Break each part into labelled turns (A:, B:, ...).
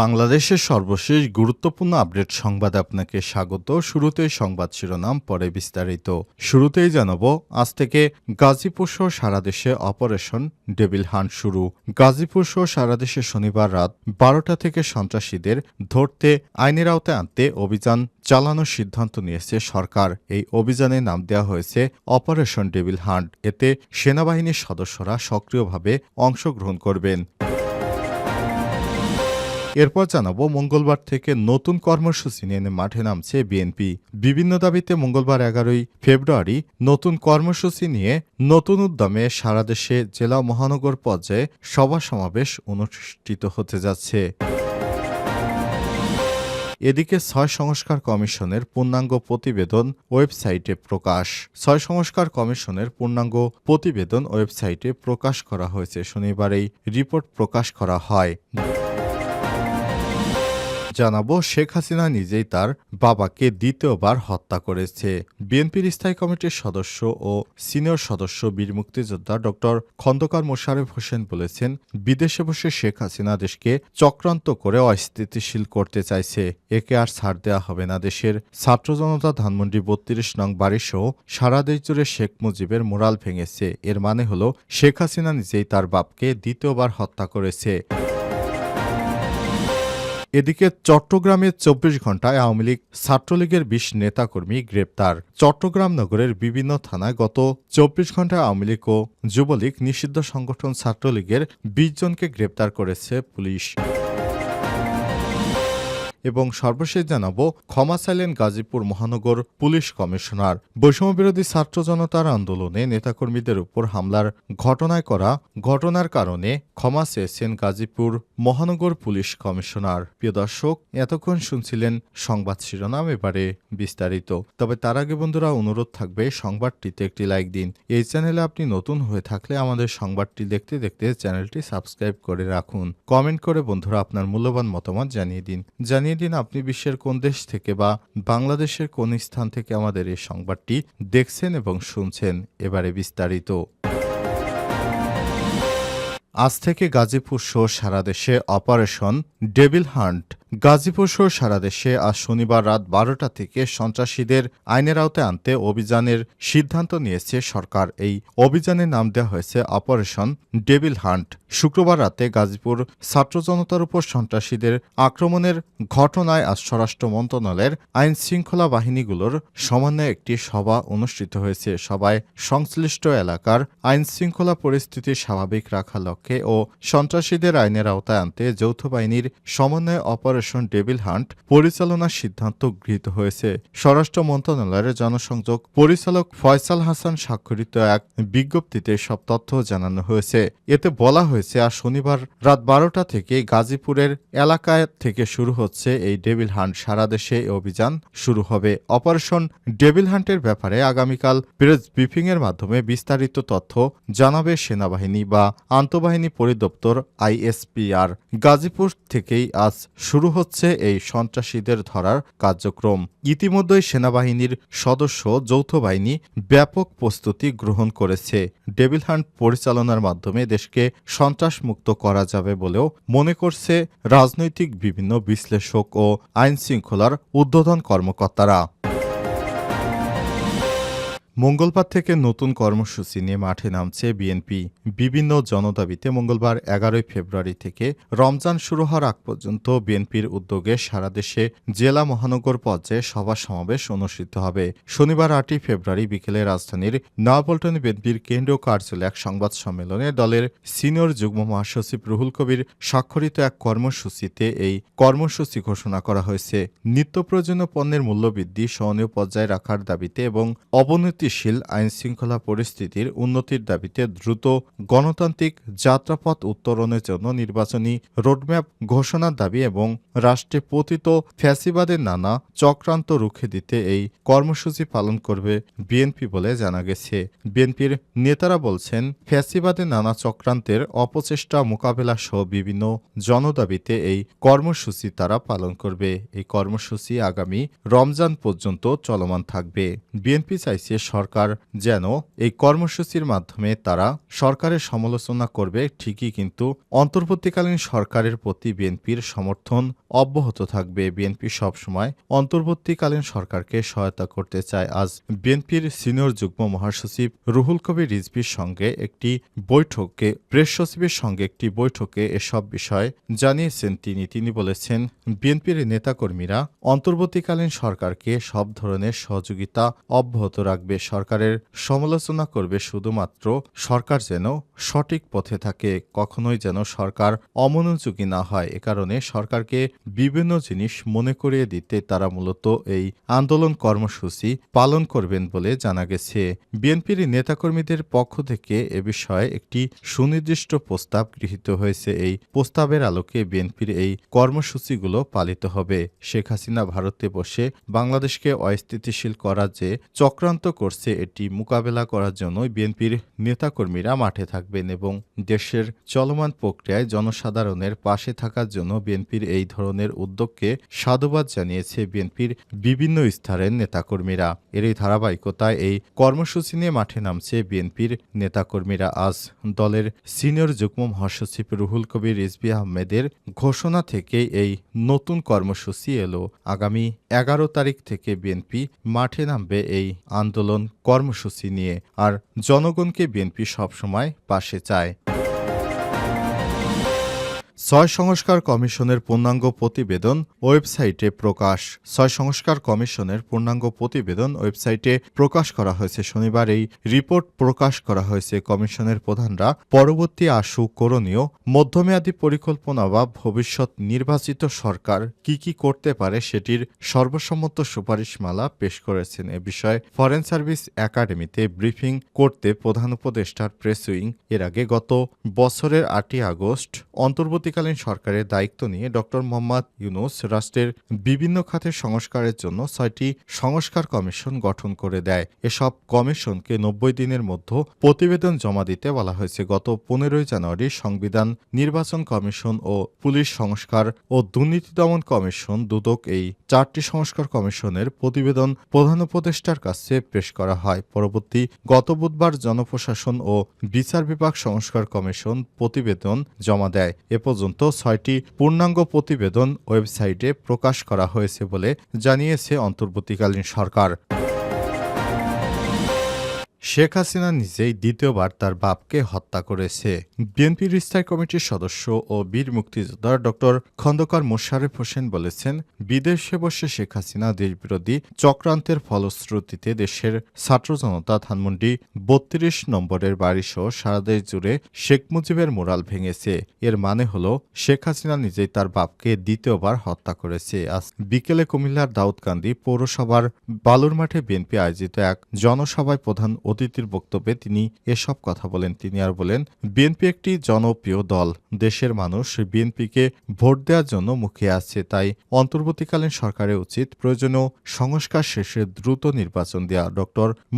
A: বাংলাদেশের সর্বশেষ গুরুত্বপূর্ণ আপডেট সংবাদ আপনাকে স্বাগত শুরুতে সংবাদ শিরোনাম পরে বিস্তারিত শুরুতেই জানাব আজ থেকে গাজীপুর সহ সারা দেশে অপারেশন ডেবিল হান্ট শুরু গাজীপুর সহ সারা দেশে শনিবার রাত বারোটা থেকে সন্ত্রাসীদের ধরতে আইনের আওতায় আনতে অভিযান চালানোর সিদ্ধান্ত নিয়েছে সরকার এই অভিযানে নাম দেওয়া হয়েছে অপারেশন ডেবিল হান্ট এতে সেনাবাহিনীর সদস্যরা সক্রিয়ভাবে অংশগ্রহণ করবেন এরপর জানাবো মঙ্গলবার থেকে নতুন কর্মসূচি নিয়ে মাঠে নামছে বিএনপি বিভিন্ন দাবিতে মঙ্গলবার এগারোই ফেব্রুয়ারি নতুন কর্মসূচি নিয়ে নতুন উদ্যমে সারা দেশে জেলা মহানগর পর্যায়ে সভা সমাবেশ অনুষ্ঠিত হতে যাচ্ছে এদিকে ছয় সংস্কার কমিশনের পূর্ণাঙ্গ প্রতিবেদন ওয়েবসাইটে প্রকাশ ছয় সংস্কার কমিশনের পূর্ণাঙ্গ প্রতিবেদন ওয়েবসাইটে প্রকাশ করা হয়েছে শনিবারেই রিপোর্ট প্রকাশ করা হয় জানাবো শেখ হাসিনা নিজেই তার বাবাকে দ্বিতীয়বার হত্যা করেছে বিএনপির স্থায়ী কমিটির সদস্য ও সিনিয়র সদস্য বীর মুক্তিযোদ্ধা ডক্টর খন্দকার মোশারেফ হোসেন বলেছেন বিদেশে বসে শেখ হাসিনা দেশকে চক্রান্ত করে অস্থিতিশীল করতে চাইছে একে আর ছাড় দেওয়া হবে না দেশের ছাত্র জনতা ধানমন্ডি বত্রিশ নং বাড়িসহ সারা দেশ জুড়ে শেখ মুজিবের মোরাল ভেঙেছে এর মানে হল শেখ হাসিনা নিজেই তার বাপকে দ্বিতীয়বার হত্যা করেছে এদিকে চট্টগ্রামে চব্বিশ ঘণ্টায় আওয়ামী লীগ ছাত্রলীগের বিশ নেতাকর্মী গ্রেপ্তার চট্টগ্রাম নগরের বিভিন্ন থানায় গত চব্বিশ ঘণ্টায় আওয়ামী লীগ ও যুবলীগ নিষিদ্ধ সংগঠন ছাত্রলীগের বিশ জনকে গ্রেপ্তার করেছে পুলিশ এবং সর্বশেষ জানাবো ক্ষমা চাইলেন গাজীপুর মহানগর পুলিশ কমিশনার বৈষম্যবিরোধী ছাত্র জনতার আন্দোলনে নেতাকর্মীদের উপর হামলার ঘটনায় করা ঘটনার কারণে ক্ষমা চেয়েছেন গাজীপুর মহানগর পুলিশ কমিশনার প্রিয় দর্শক এতক্ষণ শুনছিলেন সংবাদ শিরোনাম এবারে বিস্তারিত তবে তার আগে বন্ধুরা অনুরোধ থাকবে সংবাদটিতে একটি লাইক দিন এই চ্যানেলে আপনি নতুন হয়ে থাকলে আমাদের সংবাদটি দেখতে দেখতে চ্যানেলটি সাবস্ক্রাইব করে রাখুন কমেন্ট করে বন্ধুরা আপনার মূল্যবান মতামত জানিয়ে দিন জানিয়ে দিন আপনি বিশ্বের কোন দেশ থেকে বা বাংলাদেশের কোন স্থান থেকে আমাদের এই সংবাদটি দেখছেন এবং শুনছেন এবারে বিস্তারিত আজ থেকে গাজীপুর সহ সারা দেশে অপারেশন ডেভিল হান্ট গাজীপুর সহ সারা দেশে আজ শনিবার রাত বারোটা থেকে সন্ত্রাসীদের আইনের আওতায় আনতে অভিযানের সিদ্ধান্ত নিয়েছে সরকার এই অভিযানের নাম দেওয়া হয়েছে অপারেশন ডেভিল হান্ট শুক্রবার রাতে গাজীপুর ছাত্র জনতার উপর সন্ত্রাসীদের আক্রমণের ঘটনায় আজ স্বরাষ্ট্র মন্ত্রণালয়ের আইন শৃঙ্খলা বাহিনীগুলোর সমন্বয়ে একটি সভা অনুষ্ঠিত হয়েছে সভায় সংশ্লিষ্ট এলাকার আইন শৃঙ্খলা পরিস্থিতি স্বাভাবিক রাখার লক্ষ্যে ও সন্ত্রাসীদের আইনের আওতায় আনতে যৌথ বাহিনীর সমন্বয়ে অপারেশন অপারেশন ডেভিল হান্ট পরিচালনার সিদ্ধান্ত গৃহীত হয়েছে স্বরাষ্ট্র মন্ত্রণালয়ের জনসংযোগ পরিচালক ফয়সাল হাসান স্বাক্ষরিত এক বিজ্ঞপ্তিতে সব তথ্য জানানো হয়েছে এতে বলা হয়েছে আর শনিবার রাত বারোটা থেকে গাজীপুরের এলাকায় থেকে শুরু হচ্ছে এই ডেভিল হান্ট সারা দেশে অভিযান শুরু হবে অপারেশন ডেভিল হান্টের ব্যাপারে আগামীকাল প্রেস ব্রিফিং এর মাধ্যমে বিস্তারিত তথ্য জানাবে সেনাবাহিনী বা আন্তঃবাহিনী পরিদপ্তর আইএসপিআর গাজীপুর থেকেই আজ শুরু শুরু হচ্ছে এই সন্ত্রাসীদের ধরার কার্যক্রম ইতিমধ্যে সেনাবাহিনীর সদস্য যৌথ বাহিনী ব্যাপক প্রস্তুতি গ্রহণ করেছে ডেভিল হান্ট পরিচালনার মাধ্যমে দেশকে সন্ত্রাসমুক্ত করা যাবে বলেও মনে করছে রাজনৈতিক বিভিন্ন বিশ্লেষক ও আইনশৃঙ্খলার উদ্বোধন কর্মকর্তারা মঙ্গলবার থেকে নতুন কর্মসূচি নিয়ে মাঠে নামছে বিএনপি বিভিন্ন জনদাবিতে মঙ্গলবার এগারোই ফেব্রুয়ারি থেকে রমজান শুরু হওয়ার আগ পর্যন্ত বিএনপির উদ্যোগে সারা দেশে জেলা মহানগর পর্যায়ে সভা সমাবেশ অনুষ্ঠিত হবে শনিবার আটই ফেব্রুয়ারি বিকেলে রাজধানীর নয়াপল্টন বিএনপির কেন্দ্রীয় কার্যালয়ে এক সংবাদ সম্মেলনে দলের সিনিয়র যুগ্ম মহাসচিব রুহুল কবির স্বাক্ষরিত এক কর্মসূচিতে এই কর্মসূচি ঘোষণা করা হয়েছে নিত্য প্রয়োজনীয় পণ্যের মূল্যবৃদ্ধি সহনীয় পর্যায়ে রাখার দাবিতে এবং অবনতি স্থিতিশীল শৃঙ্খলা পরিস্থিতির উন্নতির দাবিতে দ্রুত গণতান্ত্রিক যাত্রাপথ উত্তরণের জন্য নির্বাচনী রোডম্যাপ ঘোষণার দাবি এবং রাষ্ট্রে পতিত ফ্যাসিবাদের নানা চক্রান্ত রুখে দিতে এই কর্মসূচি পালন করবে বিএনপি বলে জানা গেছে বিএনপির নেতারা বলছেন ফ্যাসিবাদের নানা চক্রান্তের অপচেষ্টা মোকাবেলা সহ বিভিন্ন জনদাবিতে এই কর্মসূচি তারা পালন করবে এই কর্মসূচি আগামী রমজান পর্যন্ত চলমান থাকবে বিএনপি চাইছে সব সরকার যেন এই কর্মসূচির মাধ্যমে তারা সরকারের সমালোচনা করবে ঠিকই কিন্তু অন্তর্বর্তীকালীন সরকারের প্রতি বিএনপির সমর্থন অব্যাহত থাকবে বিএনপি সবসময় অন্তর্বর্তীকালীন সরকারকে সহায়তা করতে চায় আজ বিএনপির সিনিয়র যুগ্ম মহাসচিব রুহুল কবির রিজভির সঙ্গে একটি বৈঠকে প্রেস সচিবের সঙ্গে একটি বৈঠকে এসব বিষয় জানিয়েছেন তিনি তিনি বলেছেন বিএনপির নেতাকর্মীরা অন্তর্বর্তীকালীন সরকারকে সব ধরনের সহযোগিতা অব্যাহত রাখবে সরকারের সমালোচনা করবে শুধুমাত্র সরকার যেন সঠিক পথে থাকে কখনোই যেন সরকার অমনোযোগী না হয় এ কারণে সরকারকে বিভিন্ন জিনিস মনে করিয়ে দিতে তারা মূলত এই আন্দোলন কর্মসূচি পালন করবেন বলে জানা গেছে বিএনপির নেতাকর্মীদের পক্ষ থেকে এ বিষয়ে একটি সুনির্দিষ্ট প্রস্তাব গৃহীত হয়েছে এই প্রস্তাবের আলোকে বিএনপির এই কর্মসূচিগুলো পালিত হবে শেখ হাসিনা ভারতে বসে বাংলাদেশকে অস্থিতিশীল করার যে চক্রান্ত করছে করছে এটি মোকাবেলা করার জন্য বিএনপির নেতাকর্মীরা মাঠে থাকবেন এবং দেশের চলমান প্রক্রিয়ায় জনসাধারণের পাশে থাকার জন্য বিএনপির এই ধরনের উদ্যোগকে সাধুবাদ জানিয়েছে বিএনপির বিভিন্ন স্তরের নেতাকর্মীরা এর এই ধারাবাহিকতায় এই কর্মসূচি নিয়ে মাঠে নামছে বিএনপির নেতাকর্মীরা আজ দলের সিনিয়র যুগ্ম মহাসচিব রুহুল কবির রিজবি আহমেদের ঘোষণা থেকে এই নতুন কর্মসূচি এলো আগামী এগারো তারিখ থেকে বিএনপি মাঠে নামবে এই আন্দোলন কর্মসূচি নিয়ে আর জনগণকে বিএনপি সবসময় পাশে চায় ছয় সংস্কার কমিশনের পূর্ণাঙ্গ প্রতিবেদন ওয়েবসাইটে প্রকাশ ছয় সংস্কার কমিশনের পূর্ণাঙ্গ প্রতিবেদন ওয়েবসাইটে প্রকাশ করা হয়েছে শনিবার এই রিপোর্ট প্রকাশ করা হয়েছে কমিশনের প্রধানরা পরবর্তী আশু করণীয় মধ্যমেয়াদী পরিকল্পনা বা ভবিষ্যৎ নির্বাচিত সরকার কি কি করতে পারে সেটির সর্বসম্মত সুপারিশমালা পেশ করেছেন এ বিষয়ে ফরেন সার্ভিস একাডেমিতে ব্রিফিং করতে প্রধান উপদেষ্টার প্রেসুইং এর আগে গত বছরের আটই আগস্ট অন্তর্বর্তী অন্তর্বর্তীকালীন সরকারের দায়িত্ব নিয়ে ড মোহাম্মদ ইউনুস রাষ্ট্রের বিভিন্ন খাতের সংস্কারের জন্য ছয়টি সংস্কার কমিশন গঠন করে দেয় এসব কমিশনকে নব্বই দিনের মধ্যে প্রতিবেদন জমা দিতে বলা হয়েছে গত পনেরোই জানুয়ারি সংবিধান নির্বাচন কমিশন ও পুলিশ সংস্কার ও দুর্নীতি দমন কমিশন দুদক এই চারটি সংস্কার কমিশনের প্রতিবেদন প্রধান উপদেষ্টার কাছে পেশ করা হয় পরবর্তী গত বুধবার জনপ্রশাসন ও বিচার বিভাগ সংস্কার কমিশন প্রতিবেদন জমা দেয় এ পর্যন্ত পর্যন্ত ছয়টি পূর্ণাঙ্গ প্রতিবেদন ওয়েবসাইটে প্রকাশ করা হয়েছে বলে জানিয়েছে অন্তর্বর্তীকালীন সরকার শেখ হাসিনা নিজেই দ্বিতীয়বার তার বাপকে হত্যা করেছে বিএনপির স্থায়ী কমিটির সদস্য ও বীর মুক্তিযোদ্ধা ডক্টর খন্দকার মোশারেফ হোসেন বলেছেন বিদেশে বসে শেখ হাসিনা দেশবিরোধী চক্রান্তের ফলশ্রুতিতে দেশের ছাত্র জনতা ধানমন্ডি বত্রিশ নম্বরের বাড়িসহ সহ সারাদেশ জুড়ে শেখ মুজিবের মোরাল ভেঙেছে এর মানে হল শেখ হাসিনা নিজেই তার বাপকে দ্বিতীয়বার হত্যা করেছে আজ বিকেলে কুমিল্লার দাউদকান্দি পৌরসভার বালুরমাঠে বিএনপি আয়োজিত এক জনসভায় প্রধান অতিথির বক্তব্যে তিনি এসব কথা বলেন তিনি আর বলেন বিএনপি একটি জনপ্রিয় দল দেশের মানুষ বিএনপিকে ভোট দেওয়ার জন্য মুখে আছে তাই অন্তর্বর্তীকালীন সরকারের উচিত প্রয়োজনীয় সংস্কার শেষে দ্রুত নির্বাচন দেওয়া ড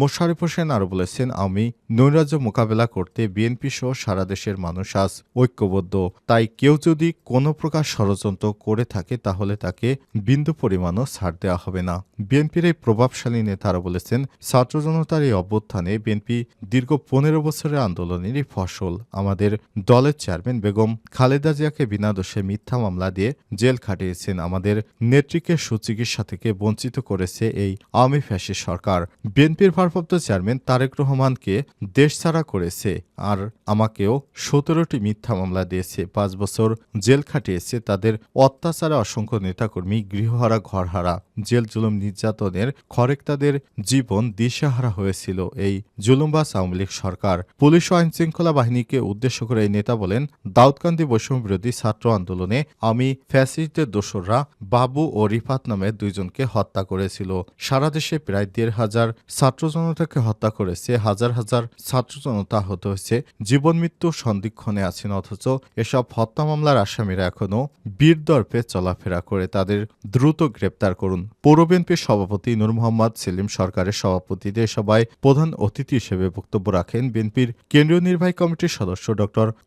A: মোশারিফ হোসেন আর বলেছেন আমি নৈরাজ্য মোকাবেলা করতে বিএনপি সহ সারা দেশের মানুষ আজ ঐক্যবদ্ধ তাই কেউ যদি কোনো প্রকার ষড়যন্ত্র করে থাকে তাহলে তাকে বিন্দু পরিমাণও ছাড় দেওয়া হবে না বিএনপির এই প্রভাবশালী নেতারা বলেছেন ছাত্র জনতার এই অভ্যুত্থান অভ্যুত্থানে বিএনপি দীর্ঘ পনেরো বছরের আন্দোলনেরই ফসল আমাদের দলের চেয়ারম্যান বেগম খালেদা জিয়াকে বিনা দোষে মিথ্যা মামলা দিয়ে জেল খাটিয়েছেন আমাদের নেত্রীকে সুচিকিৎসা থেকে বঞ্চিত করেছে এই আওয়ামী ফ্যাসি সরকার বিএনপির ভারপ্রাপ্ত চেয়ারম্যান তারেক রহমানকে দেশ ছাড়া করেছে আর আমাকেও সতেরোটি মিথ্যা মামলা দিয়েছে পাঁচ বছর জেল খাটিয়েছে তাদের অত্যাচারে অসংখ্য নেতাকর্মী গৃহহারা ঘরহারা জেল জুলুম নির্যাতনের খরেক তাদের জীবন দিশাহারা হয়েছিল এই এই জুলুমবাস আওয়ামী লীগ সরকার পুলিশ ও আইন শৃঙ্খলা বাহিনীকে উদ্দেশ্য করে এই নেতা বলেন দাউদকান্দি বৈষম্য বিরোধী ছাত্র আন্দোলনে আমি ফ্যাসিস্টদের দোসররা বাবু ও রিফাত নামে দুইজনকে হত্যা করেছিল সারা দেশে প্রায় দেড় হাজার ছাত্র জনতাকে হত্যা করেছে হাজার হাজার ছাত্র জনতা আহত হয়েছে জীবন মৃত্যু সন্দিক্ষণে আছেন অথচ এসব হত্যা মামলার আসামিরা এখনও বীরদর্পে চলাফেরা করে তাদের দ্রুত গ্রেপ্তার করুন পৌর বিএনপির সভাপতি নূর মোহাম্মদ সেলিম সরকারের সভাপতিতে সবাই প্রধান অতিথি হিসেবে বক্তব্য রাখেন বিএনপির কেন্দ্রীয় নির্বাহী কমিটির সদস্য ড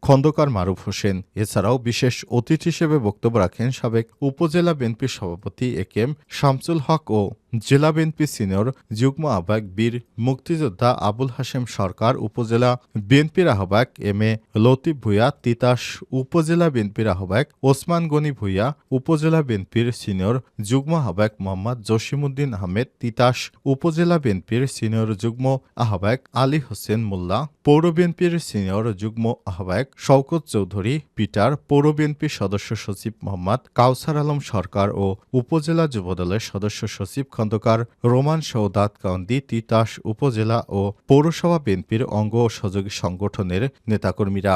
A: খন্দকার মারুফ হোসেন এছাড়াও বিশেষ অতিথি হিসেবে বক্তব্য রাখেন সাবেক উপজেলা বিএনপির সভাপতি এ কে এম শামসুল হক ও জেলা বিএনপি সিনিয়র যুগ্ম আহ্বায়ক বীর মুক্তিযোদ্ধা আবুল হাশেম সরকার উপজেলা বিএনপির আহ্বায়ক এম এ লতিফ ভুঁইয়া তিতাস উপজেলা বিএনপির আহ্বায়ক ওসমান গনি ভুঁইয়া উপজেলা বিএনপির সিনিয়র যুগ্ম আহ্বায়ক মোহাম্মদ জসিমুদ্দিন আহমেদ তিতাস উপজেলা বিএনপির সিনিয়র যুগ্ম আহ্বায়ক আলী হোসেন মোল্লা পৌর বিএনপির সিনিয়র যুগ্ম আহ্বায়ক শওকত চৌধুরী পিটার পৌর বিএনপির সদস্য সচিব মোহাম্মদ কাউসার আলম সরকার ও উপজেলা যুবদলের সদস্য সচিব খন্দকার রোমান সৌদাত কান্দি তিতাস উপজেলা ও পৌরসভা বিএনপির অঙ্গ ও সহযোগী সংগঠনের নেতাকর্মীরা